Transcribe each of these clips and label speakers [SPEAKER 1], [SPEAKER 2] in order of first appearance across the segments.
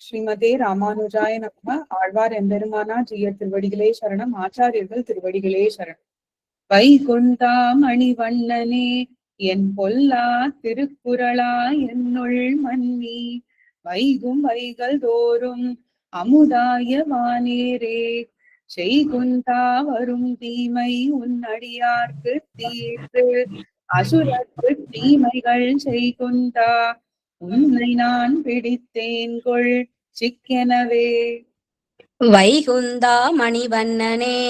[SPEAKER 1] ஸ்ரீமதே ராமானுஜாய நம. ஆழ்வார் எம்பெருமானா ஜிய திருவடிகளே சரணம். ஆச்சாரியர்கள் திருவடிகளே சரணம். வைகுண்டா மணிவண்ணனே என் பொல்லா திருக்குறளா என்னுள் மன்னி. வைகும் வைகள் தோறும் அமுதாய வானேரே. செய்குந்தா வரும் தீமை உன் அடியார்க்கு தீர்த்து. அசுரர்க்கு தீமைகள் செய்குந்தா உன்னை நான் பிடித்தேன் கொள் சிக்கெனவே.
[SPEAKER 2] வைகுந்தா மணிவண்ணனே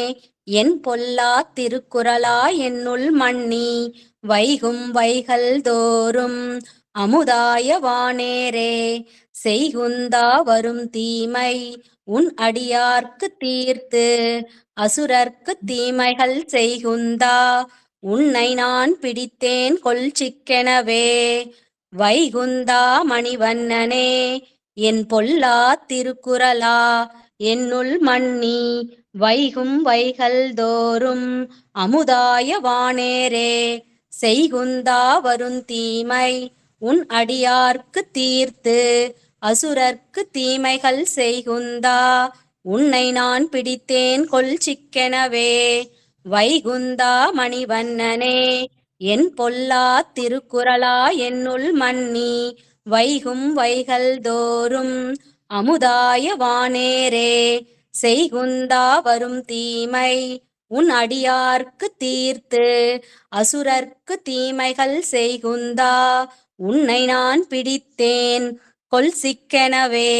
[SPEAKER 2] என் பொல்லா திருக்குறளா என்னுள் மண்ணி வைகும் வைகள் தோறும் அமுதாய வானேரே. செய்குந்தா வரும் தீமை உன் அடியார்க்கு தீர்த்து அசுரர்க்கு தீமைகள் செய்குந்தா உன்னை நான் பிடித்தேன் கொல் சிக்கெனவே. வைகுந்தா மணிவண்ணனே என் பொல்லா திருக்குறளா என்னுள் மண்ணி வைகும் வைகள் தோறும் அமுதாய வானேரே செய்குந்தா வரும் தீமை உன் அடியார்க்கு தீர்த்து அசுரர்க்கு தீமைகள் செய்குந்தா உன்னை நான் பிடித்தேன் கொல் சிக்கெனவே வைகுந்தா மணிவண்ணனே என் பொல்லா திருக்குறளா என்னுள் மன்னி வைகும் வைகள் தோறும் அமுதாய வானேரே. செய்குந்தா வரும் தீமை உன் அடியார்க்கு தீர்த்து அசுரர்க்கு தீமைகள் செய்குந்தா உன்னை நான் பிடித்தேன் கொல் சிக்கெனவே.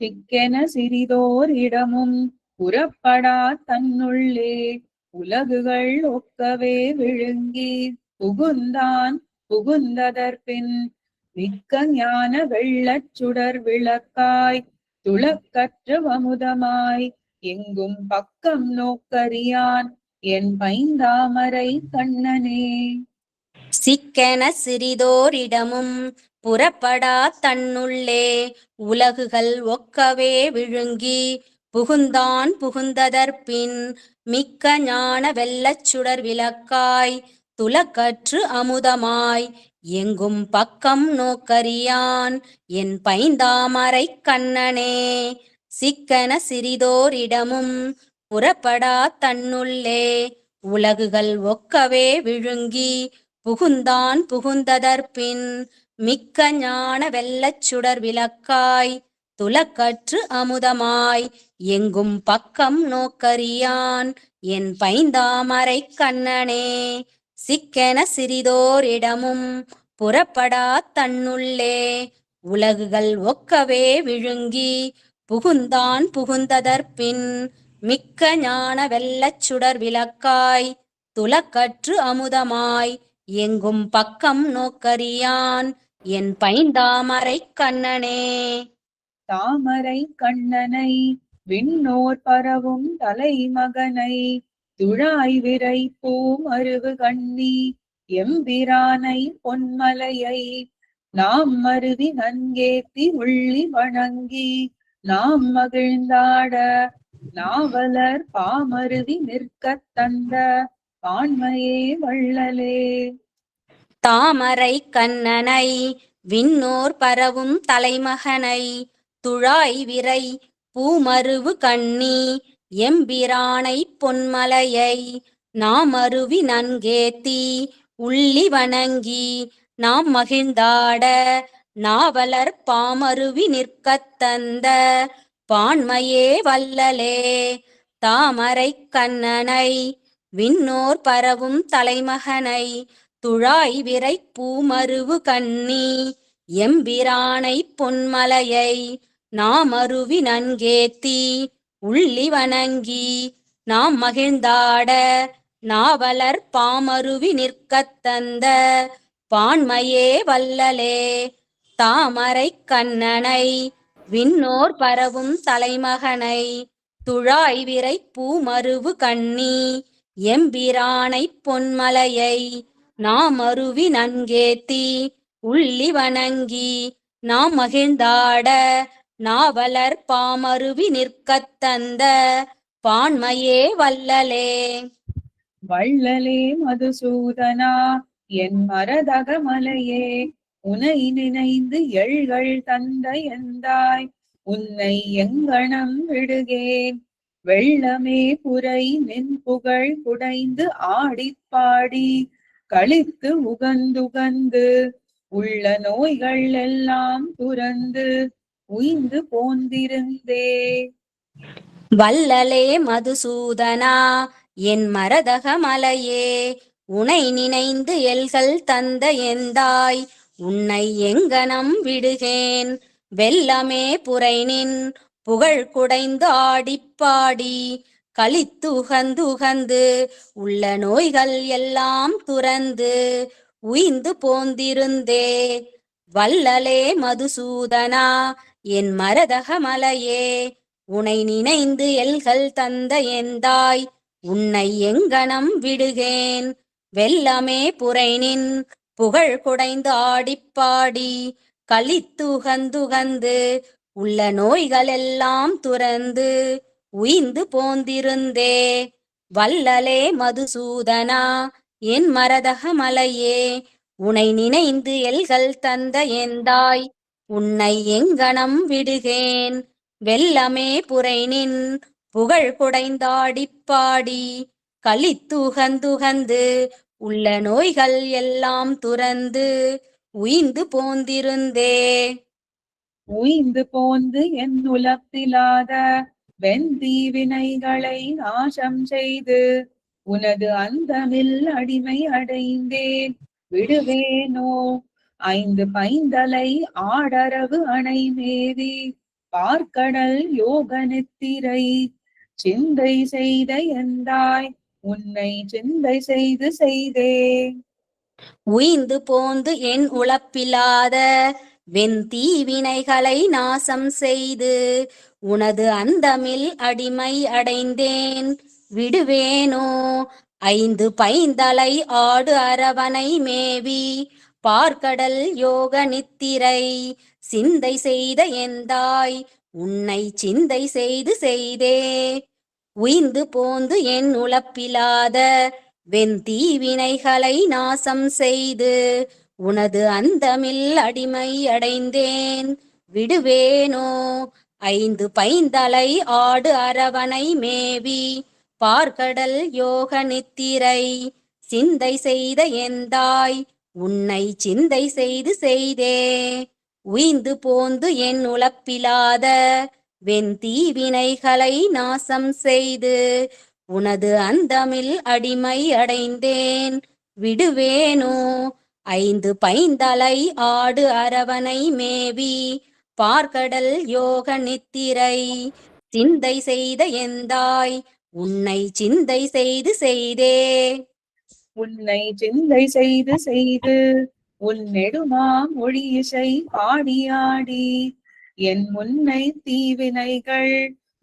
[SPEAKER 1] சிக்கென சிறிதோர் இடமும் புறப்படா தன்னுள்ளே. உலகுகள் ஒக்கவே விழுங்கி புகுந்தான் புகுந்ததற்பின் மிக்க ஞான வெள்ளச் சுடர் விளக்காய் துளக்கற்று அமுதமாய் எங்கும் பக்கம் நோக்கறியான் என் பைந்தாமரை கண்ணனே.
[SPEAKER 2] சிக்கென சிறிதோரிடமும் புறப்படா தன்னுள்ளே உலகுகள் ஒக்கவே விழுங்கி புகுந்தான் புகுந்ததற்பின் மிக்க ஞான வெள்ளச் சுடர் விளக்காய் துலக்கற்று அமுதமாய் எங்கும் பக்கம் நோக்கறியான் என் பைந்தாமரை கண்ணனே சிக்கன சிறிதோரிடமும் புறப்படா தன்னுள்ளே உலகுகள் ஒக்கவே விழுங்கி புகுந்தான் புகுந்ததற்பின் மிக்க ஞான வெள்ளச் சுடர் விளக்காய் துலக்கற்று அமுதமாய் எங்கும் பக்கம் நோக்கறியான் என் பைந்தாமரை கண்ணனே. சிக்கென சிறிதோரிடமும் புறப்படா தன்னுள்ளே. உலகுகள் ஒக்கவே விழுங்கி புகுந்தான் புகுந்ததற்பின் மிக்க ஞான வெள்ளச் சுடர் விளக்காய் துலக்கற்று அமுதமாய் எங்கும் பக்கம் நோக்கறியான் என் பைந்தாமரை கண்ணனே.
[SPEAKER 1] தாமரை கண்ணனை விண்ணோர் பரவும் தலைமகனை துழாய் விரை பூமருவு கண்ணி எம்பிரானை பொன்மலையை நாம் மருவி நன்கேத்தி உள்ளி வணங்கி நாம் மகிழ்ந்தாட நாவலர் பாமருவி நிற்கத் தந்த பான்மையே வள்ளலே.
[SPEAKER 2] தாமரை கண்ணனை விண்ணோர் பரவும் தலைமகனை துழாய் விரை பூமருவு கண்ணி எம்பிரானை பொன்மலையை நாம் அருவி நன்கேத்தி உள்ளி வணங்கி நாம் மகிழ்ந்தாட நாவலர் பாமருவி நிற்கத் தந்த பான்மையே வல்லலே தாமரை கண்ணனை விண்ணோர் பரவும் தலைமகனை துழாய் விரை பூமருவு கண்ணி எம்பிரானை பொன்மலையை நாமருவி நன்கேத்தி உள்ளி வணங்கி நாம் மகிழ்ந்தாட நாவலர் பாமருவி நிற்கத் தந்த பான்மையே வல்லலே. தாமரை கண்ணனை விண்ணோர் பரவும் தலைமகனை துழாய் விரை பூமருவு கண்ணி எம்பிரானை பொன்மலையை நாமருவி நன்கேத்தி உள்ளி வணங்கி நாம் மகிழ்ந்தாட நாவலர் பாமருவி நிற்கத் தந்த பான்மையே வல்லலே
[SPEAKER 1] வள்ளலே மதுசூதனா என் மரதக மலையே உனை நினைந்து எள்கள் தந்த எந்தாய் உன்னை எங்கனம் விடுகேன். வெள்ளமே புரை நின் புகழ் குடைந்து ஆடிப்பாடி களித்து உகந்துகந்து உள்ள நோய்கள் எல்லாம் துறந்து உய்ந்து போந்திருந்தே.
[SPEAKER 2] வல்லலே மதுசூதனா என் மரதக மலையே உனை நினைந்து எல்கள் தந்த எந்தாய் உன்னை எங்கனம் விடுகேன் வெல்லமே புரைனின் புகழ் குடைந்து ஆடிப்பாடி கழித்து உகந்து உகந்து உள்ள நோய்கள் எல்லாம் துறந்து உய்ந்து போந்திருந்தே. வல்லலே மதுசூதனா என் மரதக மலையே உனை நினைந்து எல்கள் தந்த எந்தாய் உன்னை எங்கனம் விடுகேன். வெல்லமே புரைனின் புகழ் குடைந்து ஆடிப்பாடி களித்துகந்துகந்து உள்ள நோய்களெல்லாம் துறந்து உய்ந்து போந்திருந்தே. வல்லலே மதுசூதனா என் மரதக மலையே உனை நினைந்து எல்கள் தந்த எந்தாய் உன்னை எங்கனம் விடுகேன். வெல்லமே புரைனின் புகழ் குடைந்தாடிப்பாடி களித்துகந்துகந்து உள்ள நோய்கள் எல்லாம் துறந்து உய்ந்து போந்திருந்தே.
[SPEAKER 1] உய்ந்து போந்து என் உலத்திலாத வெந்தி வினைகளை நாசம் செய்து உனது அந்தமில் அடிமை அடைந்தேன். விடுவேனோ? ஐந்து பைந்தலை ஆடரவு அணை மேவி. பார்க்கடல் யோக நித்திரை சிந்தை செய்த எந்தாய்? உன்னை சிந்தை செய்து செய்தே.
[SPEAKER 2] உய்ந்து போந்து என் உழப்பில்லாத வெந்தீ வினைகளை நாசம் செய்து உனது அந்தமில் அடிமை அடைந்தேன். விடுவேனோ? ஐந்து பைந்தலை ஆடு அரவணை மேவி பார்க்கடல் யோக நித்திரை சிந்தை செய்த எந்தாய் உன்னை சிந்தை செய்து செய்தே. உய்ந்து போந்து என் உழப்பிலாத வெந்தீவினைகளை நாசம் செய்து உனது அந்தமில் அடிமை அடைந்தேன். விடுவேனோ? ஐந்து பைந்தலை ஆடு அரவணை மேவி பார்க்கடல் யோக நித்திரை சிந்தை செய்த எந்தாய் உன்னை சிந்தை செய்து செய்தே. உய்ந்து போந்து என் உழப்பிலாத வெந்தீ வினைகளை நாசம் செய்து உனது அந்தமில் அடிமை அடைந்தேன். விடுவேனோ ஐந்து பைந்தலை ஆடு அரவணை மேவி பார்க்கடல் யோக நித்திரை சிந்தை செய்த எந்தாய் உன்னை சிந்தை செய்து செய்தே.
[SPEAKER 1] உன்னை சிந்தை செய்து செய்து உன் நெடுமா மொழி இசை பாடியாடி என் முன்னை தீவினைகள்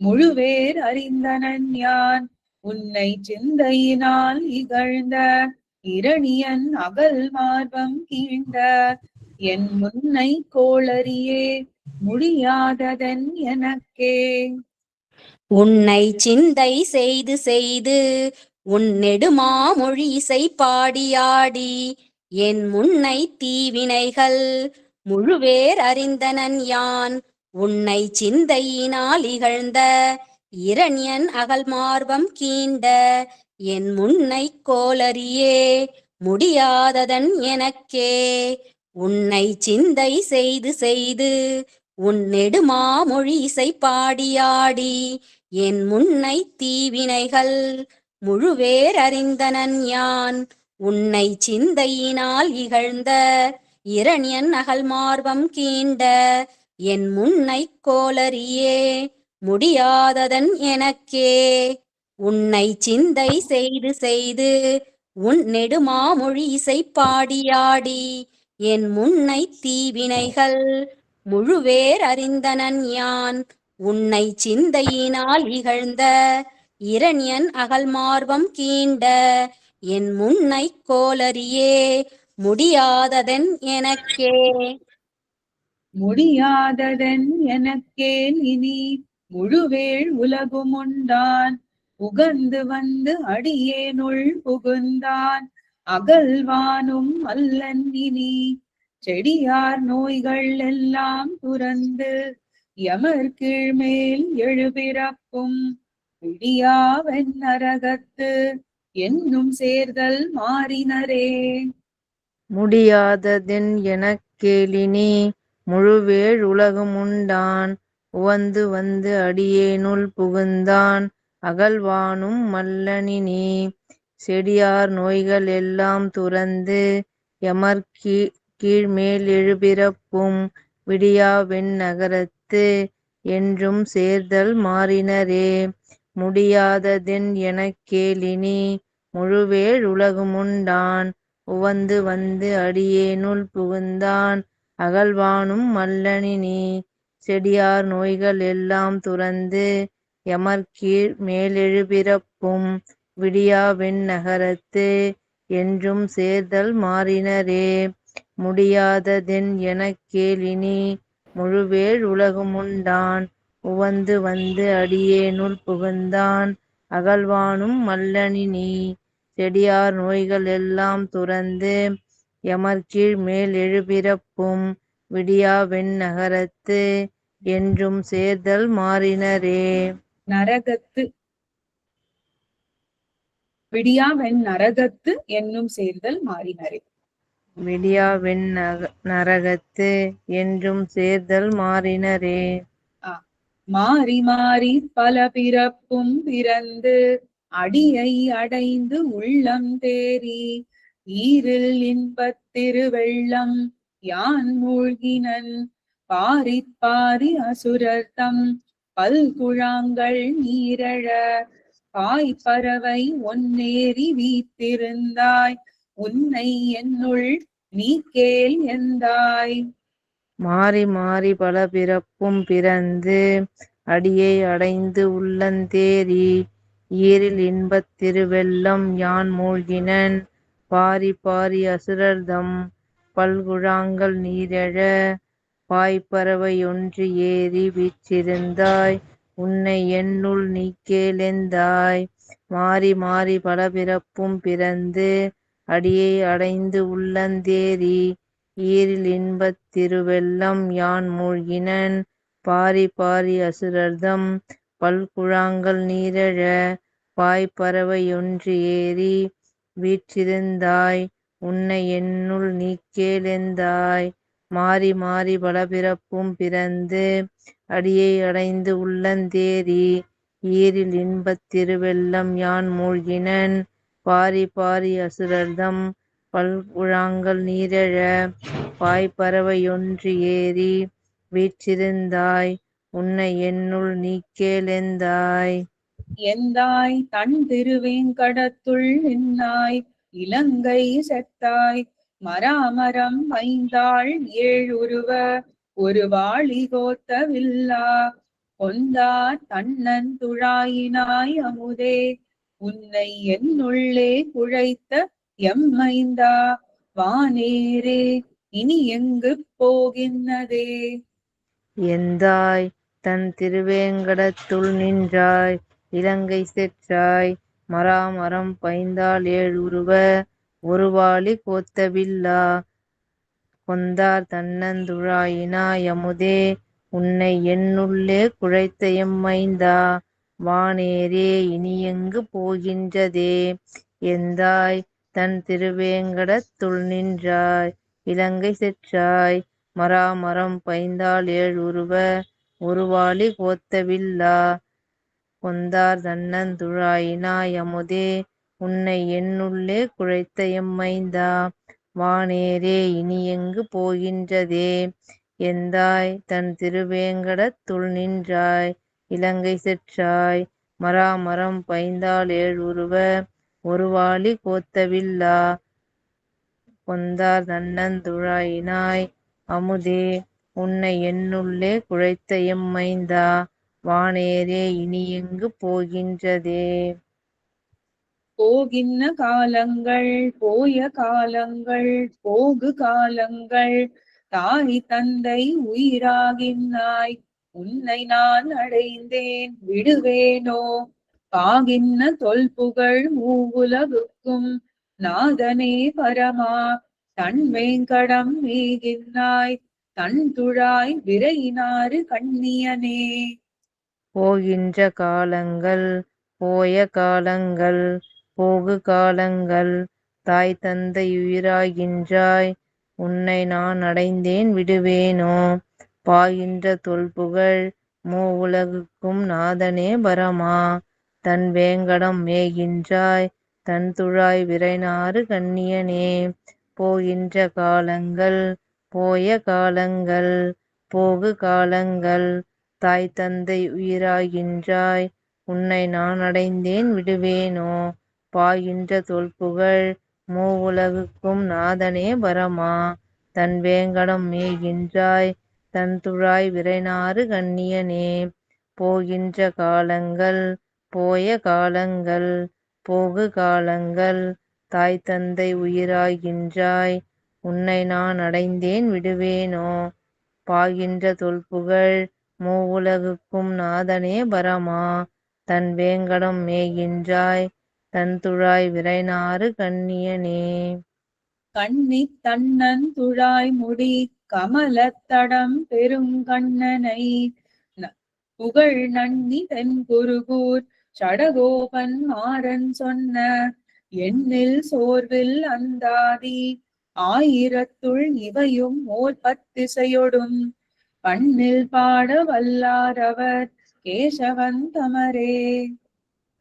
[SPEAKER 1] முழுவேர் அறிந்தனன் யான். உன்னை சிந்தையினால் இகழ்ந்த இரணியன் அகல் மார்பம் கீழ்ந்த என் முன்னை கோளறியே முடியாததன் எனக்கே.
[SPEAKER 2] உன்னை சிந்தை செய்து செய்து உன் நெடுமாமொழி இசை பாடியாடி என் முன்னை தீவினைகள் முழுவேர் அறிந்தனன் யான். உன்னை சிந்தையினால் இகழ்ந்த இரண்யன் அகல் மார்பம் கீண்ட என் முன்னை கோலரியே முடியாததன் எனக்கே. உன்னை சிந்தை செய்து செய்து உன் நெடுமாமொழி இசை பாடியாடி என் முன்னை தீவினைகள் முழுவேர் அறிந்தனன் யான். உன்னை சிந்தையினால் இகழ்ந்த இரணியன் அகல் மார்பம் கீண்ட என் முன்னை கோலரியே முடியாததன் எனக்கே. உன்னை சிந்தை செய்து செய்து உன் நெடுமாமொழி இசை பாடியாடி என் முன்னை தீவினைகள் முழுவேர் அறிந்தனன் யான்? உன்னை சிந்தையினால் இகழ்ந்த இரண்யன் அகல் மார்பம் கீண்ட என் முன்னை கோலரியே முடியாததன் எனக்கே.
[SPEAKER 1] முடியாததன் எனக்கே இனி முழுவேள் உலகும் உண்டான் உகந்து வந்து அடியேனுள் புகுந்தான். அகல்வானும் அல்லன் இனி செடியார் நோய்கள் எல்லாம் துறந்து யமர் கீழ்மேல் எழுபிறப்பும் விடியாவென் நரகத்து என்னும் சேர்தல் மாறினரே.
[SPEAKER 3] முடியாததென் எனக் கேளினி முழுவேழ் உலகமுண்டான். உவந்து வந்து அடியேனுள் புகுந்தான். அகல்வானும் மல்லனினி செடியார் நோய்கள் எல்லாம் துறந்து எமர் கீழ்மேல் எழுபிறப்பும் விடியாவெண் நகரத்து என்றும் சேர்தல் மாறினரே. முடியாததென் எனக் கேளினி முழுவேழ் உலகமுண்டான் உவந்து வந்து அடியேனுள் புகுந்தான் அகழ்வானும் மல்லனினி செடியார் நோய்கள் எல்லாம் துறந்து எமர் கீழ் மேலெழுபிறப்பும் விடியாவெண் நகரத்து என்றும் சேர்தல் மாறினரே. முடியாததென் எனக் கேளினி முழுவேழ் உலகமுண்டான். உவந்து வந்து அடியேனுள் புகுந்தான். அகல்வானும் மல்லனினி செடியார் நோய்கள் எல்லாம் துறந்து எமர் கீழ் மேல் எழுபிறப்பும் விடியாவெண் நகரத்து என்றும் சேர்தல் மாறினரே.
[SPEAKER 1] நரகத்து விடியாவென் நரகத்து என்னும் சேர்தல் மாறினரே.
[SPEAKER 3] விடியாவெண் நக நரகத்து என்றும் சேர்தல் மாறினரே.
[SPEAKER 1] மாறி மாறி பல பிறப்பும் பிறந்து அடியை அடைந்து உள்ளம் தேறி ஈரில் இன்பத் திருவெள்ளம் யான் மூழ்கினன்? பாரி பாரி அசுரர்த்தம் பல்குழாங்கள் நீரழ பாய் பறவை ஒன்னேறி வீத்திருந்தாய். உன்னை என்னுள் நீ கேள் எந்தாய்
[SPEAKER 3] மாறி மாறி பல பிறப்பும் பிறந்து அடியை அடைந்து உள்ளந்தேறி ஈரில் இன்பத் திருவெல்லம் யான் மூழ்கினன். பாரி பாரி அசுரர்தம் பல்குழாங்கள் நீரெழ பாய்ப்பறவை ஒன்று ஏறி வீச்சிருந்தாய் உன்னை என்னுள் நீ கேளெந்தாய் மாறி மாறி பல பிறப்பும் பிறந்து அடியை அடைந்து உள்ளந்தேறி ஈரில் இன்பத் திருவெல்லம் யான் மூழ்கினன்? பாரி பாரி அசுரர்தம் பல்குழாங்கள் நீரழ பாய்ப்பறவை ஒன்று ஏறி வீற்றிருந்தாய். உன்னை என்னுள் நீ கேளெந்தாய் மாறி மாறி பல பிறப்பும் பிறந்து அடியை அடைந்து உள்ளந்தேறி ஈரில் இன்பத் திருவெல்லம் யான் மூழ்கினன்? பாரி பாரி அசுரர்தம் பல்குழாங்கள் நீரெழ பாய்ப்பறவை ஒன்று ஏறி வீற்றிருந்தாய். உன்னை என்னுள் நீ கேளெந்தாய்
[SPEAKER 1] எந்தாய்? தன் திருவேங்கடத்துள் நின்னாய். இலங்கை செத்தாய். மராமரம் ஐந்தாள் ஏழுருவ. ஒரு வாளி கோத்தவில்லா. கொந்தார் தன்னன் துழாயினாய் அமுதே. உன்னை என்னுள்ளே குழைத்த எம்மைந்தா வானேரே இனி எங்கு போகின்றதே
[SPEAKER 3] எந்தாய் தன் திருவேங்கடத்துள் நின்றாய் இலங்கை செற்றாய் மராமரம் பைந்தாள் ஏழுருவ ஒருவாளி கோத்தவில்லா கொந்தார் தன்னந்துழாயினா யமுதே உன்னை என்னுள்ளே குழைத்த எம்மைந்தா வானேரே இனியெங்கு போகின்றதே? எந்தாய் தன் திருவேங்கடத்துள் நின்றாய் இலங்கை செற்றாய் மராமரம் பைந்தாள் ஏழுருவ ஒருவாளி கோத்தவில்லா கொந்தார் தன்னந்துழாயினாய் அமுதே உன்னை என்னுள்ளே குழைத்த எம்மைந்தா? வானேரே இனியெங்கு போகின்றதே? எந்தாய் தன் திருவேங்கடத்துள் நின்றாய் இலங்கை செற்றாய் மராமரம் பைந்தாள் உருவ ஒருவாளி கோத்தவில்லா கொந்தார் நன்னந்துழாயினாய் அமுதே உன்னை என்னுள்ளே குழைத்த எம்மைந்தா வானேரே இனியெங்கு போகின்றதே.
[SPEAKER 1] போகின்ன காலங்கள் போய காலங்கள் போகு காலங்கள் தாய் தந்தை உயிராகின்னாய் உன்னை நான் அடைந்தேன் விடுவேனோ? பாகின்ன தொல்புகழ் மூவுலகுக்கும் நாதனே பரமா தன்மேங்கடம் மேகின்னாய் தன் துழாய் விரையினாறு கண்ணியனே.
[SPEAKER 3] போகின்ற காலங்கள் போய காலங்கள் போகு காலங்கள் தாய் தந்தை உயிராகின்றாய் உன்னை நான் அடைந்தேன் விடுவேனோ? பாயின்ற தொல்புகழ் மூவுலகுக்கும் நாதனே பரமா. தன் வேங்கடம் மேகின்றாய் தன் துழாய் விரைநாறு கண்ணியனே. போகின்ற காலங்கள் போய காலங்கள் போகு காலங்கள். தாய் தந்தை உயிராகின்றாய் உன்னை நான் அடைந்தேன் விடுவேனோ. பாயின்ற தொல்புகழ் மூவுலகுக்கும் நாதனே பரமா. தன் வேங்கடம் மேகின்றாய் தன்துழாய் விரைனாறு விரைநாறு கண்ணியனே. போகின்ற காலங்கள் போய காலங்கள் போகு காலங்கள். தாய் தந்தை உயிராகின்றாய் உன்னை நான் அடைந்தேன் விடுவேனோ? பாகின்ற தொல்புகழ் மூவுலகுக்கும் நாதனே பரமா. தன் வேங்கடம் மேகின்றாய் தன் துழாய் விரைநாறு கண்ணியனே.
[SPEAKER 1] கண்ணி தன்னன் துழாய் முடி கமலத்தடம் பெருங்கண்ணனை. ந- புகழ் நன்னி தென் குருகூர் சடகோபன் மாறன் சொன்ன எண்ணில் சோர்வில் அந்தாதி. ஆயிரத்துள் இவையும் ஓர் பத்திசையொடும். பண்ணில் பாட வல்லாரவர் கேசவன் தமரே.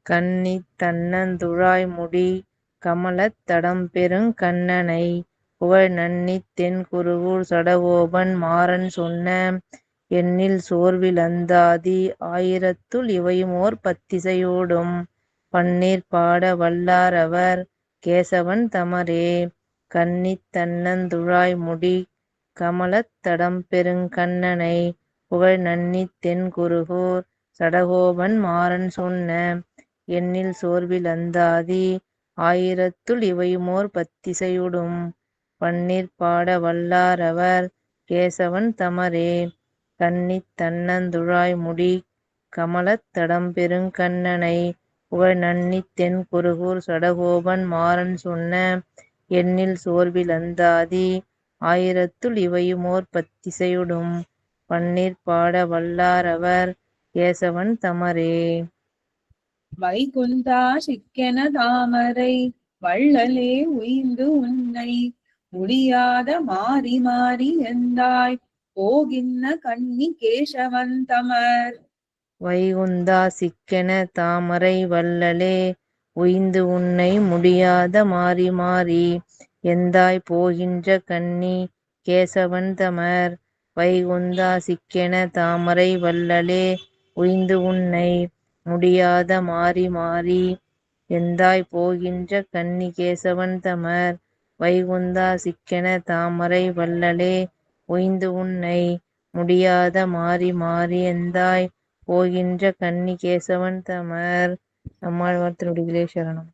[SPEAKER 3] கன்னி தன்னந்துழாய் முடி கமலத் பெருங்கண்ணனை. கண்ணனை புகழ் நன்னித் தென் குருகூர் சடகோபன் மாறன் சொன்ன எண்ணில் சோர்வில் அந்தாதி ஆயிரத்துள் இவையுமோர் பத்திசையோடும். பன்னீர் பாட வல்லாரவர் கேசவன் தமரே. கன்னித் தன்னந்துழாய் முடி கமலத் பெருங்கண்ணனை புகழ் நன்னித் தென் குருகூர் சடகோபன் மாறன் சொன்ன எண்ணில் சோர்வில் அந்தாதி ஆயிரத்துள் இவையுமோர் பத்திசையுடும். பன்னீர் பாட வல்லாரவர் கேசவன் தமரே. கன்னித் தன்னந்துழாய் முடி கமலத் தடம் கண்ணனை. புகழ் நன்னித் தென் குருகூர் சடகோபன் மாறன் சொன்ன எண்ணில் சோர்வில் அந்தாதி. ஆயிரத்துள் இவையுமோர் பத்திசையுடும் பன்னீர் பாட வல்லாரவர் கேசவன் தமரே.
[SPEAKER 1] வைகுந்தா சிக்கென தாமரை வள்ளலே உய்ந்து உன்னை. முடியாத மாறி மாறி எந்தாய் போகின்ன கண்ணி கேசவன் தமர்.
[SPEAKER 3] வைகுந்தா சிக்கென தாமரை வல்லலே உய்ந்து உன்னை முடியாத மாறி மாறி எந்தாய் போகின்ற கண்ணி கேசவன் தமர். வைகுந்தா சிக்கென தாமரை வல்லலே உய்ந்து உன்னை முடியாத மாறி மாறி எந்தாய் போகின்ற கன்னி கேசவன் தமர். வைகுந்தா சிக்கென தாமரை வள்ளலே உய்ந்து உன்னை முடியாத மாறி மாறி எந்தாய் போகின்ற கன்னி கேசவன் தமர். நம்மாழ்வார் சரணம்